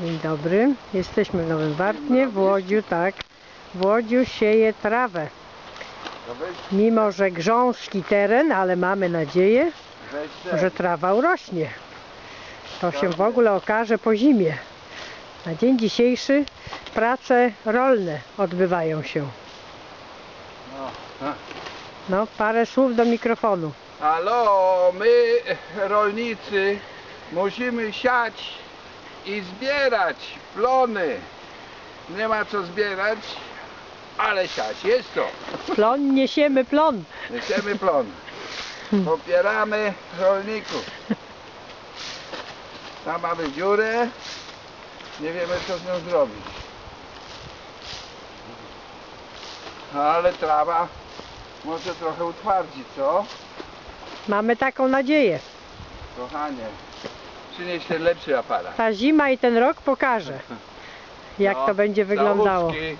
Dzień dobry. Jesteśmy w Nowym Wartnie, w Łodziu, tak. W Łodziu sieje trawę. weź, Mimo, że grząski teren, ale mamy nadzieję, że trawa urośnie. To się w ogóle okaże po zimie. Na dzień dzisiejszy prace rolne odbywają się. No. No, parę słów do mikrofonu. Halo, my rolnicy musimy siać i zbierać plony. Nie ma co zbierać, ale siać. Jest to. Plon niesiemy plon. Niesiemy plon. Popieramy rolników. Tam mamy dziurę. Nie wiemy co z nią zrobić. Ale trawa może trochę utwardzi, co? Mamy taką nadzieję. Kochanie, przynieś ten lepszy aparat. Ta zima i ten rok pokaże, jak No, to będzie wyglądało. Całuski.